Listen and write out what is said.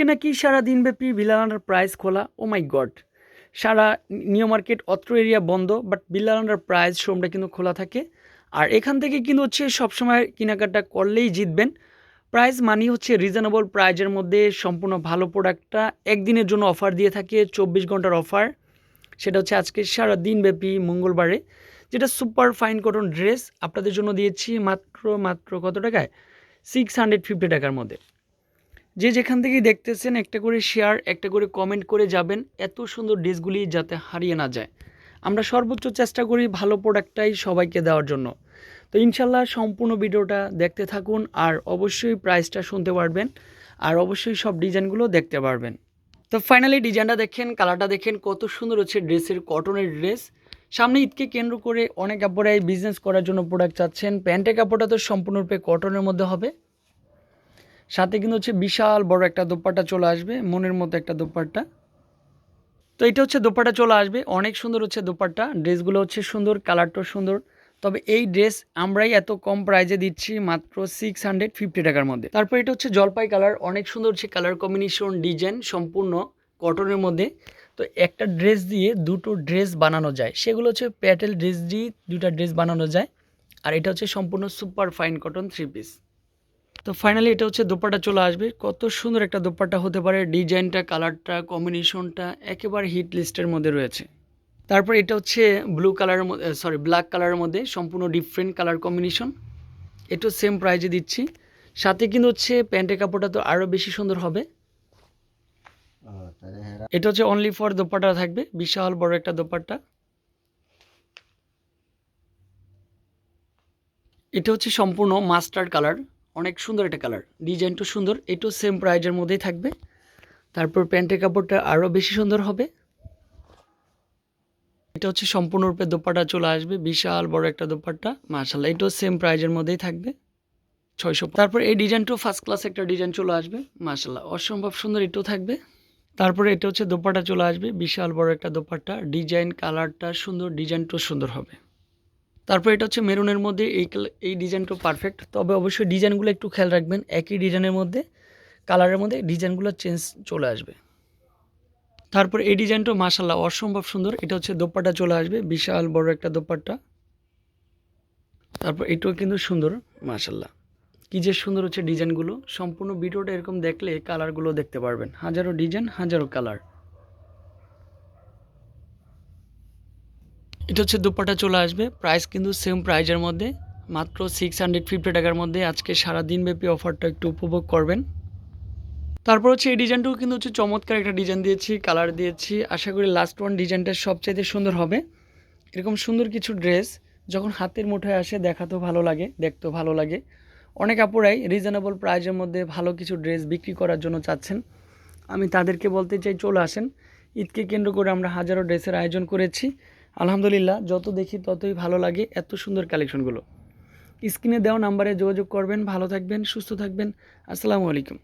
নাকি সারা দিনব্যাপী বিলালান্ডার প্রাইস খোলা? ও মাই গড সারা নিউ মার্কেট অত্র এরিয়া বন্ধ বাট বিলালান্ডার প্রাইস শোরুমটা কিন্তু খোলা থাকে। আর এখান থেকে কিন্তু হচ্ছে সবসময় কেনাকাটা করলেই জিতবেন। প্রাইস মানি হচ্ছে রিজনেবল প্রাইজের মধ্যে সম্পূর্ণ ভালো প্রোডাক্টটা একদিনের জন্য অফার দিয়ে থাকে, চব্বিশ ঘণ্টার অফার। সেটা হচ্ছে আজকে সারা দিনব্যাপী মঙ্গলবারে। যেটা সুপার ফাইন কটন ড্রেস আপনাদের জন্য দিয়েছি মাত্র মাত্র কত টাকায়? সিক্স হান্ড্রেড ফিফটি টাকার মধ্যে। যে যেখান থেকেই দেখতেছেন, একটা করে শেয়ার একটা করে কমেন্ট করে যাবেন। এত সুন্দর ড্রেসগুলি যাতে হারিয়ে না যায়। আমরা সর্বোচ্চ চেষ্টা করি ভালো প্রোডাক্টটাই সবাইকে দেওয়ার জন্য। তো ইনশাল্লাহ সম্পূর্ণ ভিডিওটা দেখতে থাকুন আর অবশ্যই প্রাইসটা শুনতে পারবেন আর অবশ্যই সব ডিজাইনগুলো দেখতে পারবেন। তো ফাইনালি ডিজাইনটা দেখেন কালারটা দেখেন, কত সুন্দর হচ্ছে ড্রেসের কটনের ড্রেস সামনে ঈদকে কেন্দ্র করে অনেক কাপড়াই বিজনেস করার জন্য প্রোডাক্ট চাচ্ছেন। প্যান্টের কাপড়টা তো সম্পূর্ণরূপে কটনের মধ্যে হবে। সাথে কিন্তু হচ্ছে বিশাল বড় একটা দোপাট্টা চলে আসবে, মনের মতো একটা দোপাট্টা। তো এটা হচ্ছে দোপাট্টা চলে আসবে, অনেক সুন্দর হচ্ছে দোপাট্টা, ড্রেসগুলো হচ্ছে সুন্দর, কালারটাও সুন্দর। তবে এই ড্রেস আমরাই এত কম প্রাইজে দিচ্ছি, মাত্র সিক্স হান্ড্রেড ফিফটি টাকার মধ্যে। তারপর এটা হচ্ছে জলপাই কালার, অনেক সুন্দর হচ্ছে কালার কম্বিনেশন, ডিজাইন সম্পূর্ণ কটনের মধ্যে। তো একটা ড্রেস দিয়ে দুটো ড্রেস বানানো যায়, সেগুলো হচ্ছে প্যাটেল ড্রেস দিয়ে দুটা ড্রেস বানানো যায়। আর এটা হচ্ছে সম্পূর্ণ super fine cotton three piece তো ফাইনালি এটা হচ্ছে দোপাটা চলে আসবে। কত সুন্দর একটা দোপাট্টা হতে পারে। ডিজাইনটা কালারটা কম্বিনেশনটা একেবারে হিট লিস্টের মধ্যে রয়েছে। তারপর এটা হচ্ছে ব্লু কালারের মধ্যে সরি ব্ল্যাক কালারের মধ্যে সম্পূর্ণ ডিফারেন্ট কালার কম্বিনেশন এটাও সেম প্রাইজে দিচ্ছি। সাথে কিন্তু হচ্ছে প্যান্টের কাপড়টা তো আরও বেশি সুন্দর হবে। এটা হচ্ছে অনলি ফর দোপাটা থাকবে। বিশাল বড় একটা দোপাট্টা। এটা হচ্ছে সম্পূর্ণ মাস্টার্ড কালার অনেক সুন্দর একটা কালার ডিজাইনটা সুন্দর এটাও সেম প্রাইজের মধ্যেই থাকবে। তারপর প্যান্টের কাপড়টা আরও বেশি সুন্দর হবে। এটা হচ্ছে সম্পূর্ণরূপে দোপাটা চলে আসবে, বিশাল বড় একটা দোপাট্টা মার্শাল্লাহ এটাও সেম প্রাইজের মধ্যেই থাকবে। ছয়শো তারপর এই ডিজাইনটাও ফার্স্ট ক্লাস একটা ডিজাইন চলে আসবে মার্শাল্লাহ অসম্ভব সুন্দর এটাও থাকবে। তারপরে এটা হচ্ছে দোপাটা চলে আসবে, বিশাল বড় একটা দোপাট্টা ডিজাইন কালারটা সুন্দর ডিজাইনটাও সুন্দর হবে। তারপর এটা হচ্ছে মেরুনের মধ্যে এই এই ডিজাইনটা পারফেক্ট তবে অবশ্যই ডিজাইনগুলো একটু খেয়াল রাখবেন, একই ডিজাইনের মধ্যে কালারের মধ্যে ডিজাইনগুলো চেঞ্জ চলে আসবে। তারপর এই ডিজাইনটা মাসাল্লাহ অসম্ভব সুন্দর। এটা হচ্ছে দোপাট্টা চলে আসবে, বিশাল বড় একটা দোপাট্টা। তারপর এটাও কিন্তু সুন্দর মাসাল্লাহ কী যে সুন্দর হচ্ছে ডিজাইনগুলো। সম্পূর্ণ ভিডিওটা এরকম দেখলে কালারগুলো দেখতে পারবেন। হাজারো ডিজাইন, হাজারো কালার এটা হচ্ছে দুপাটা চলে আসবে। প্রাইস কিন্তু সেম প্রাইজের মধ্যে। মাত্র সিক্স হান্ড্রেড ফিফটি টাকার মধ্যে আজকে সারা দিনব্যাপী অফারটা একটু উপভোগ করবেন। তারপর হচ্ছে এই ডিজাইনটাও কিন্তু হচ্ছে চমৎকার একটা ডিজাইন দিয়েছি কালার দিয়েছি। আশা করি লাস্ট ওয়ান ডিজাইনটা সবচাইতে সুন্দর হবে। এরকম সুন্দর কিছু ড্রেস যখন হাতের মুঠোয় আসে দেখাতেও ভালো লাগে, দেখতেও ভালো লাগে। অনেক আপুরাই রিজনেবল প্রাইজের মধ্যে ভালো কিছু ড্রেস বিক্রি করার জন্য চাচ্ছেন। আমি তাদেরকে বলতে চাই, চলে আসেন। ঈদকে কেন্দ্র করে আমরা হাজারো ড্রেসের আয়োজন করেছি। আলহামদুলিল্লাহ, যত দেখি ততই ভালো লাগে এত সুন্দর কালেকশনগুলো স্ক্রিনে দেওয়া নাম্বারে যোগাযোগ করবেন, ভালো থাকবেন, সুস্থ থাকবেন। আসসালামু আলাইকুম।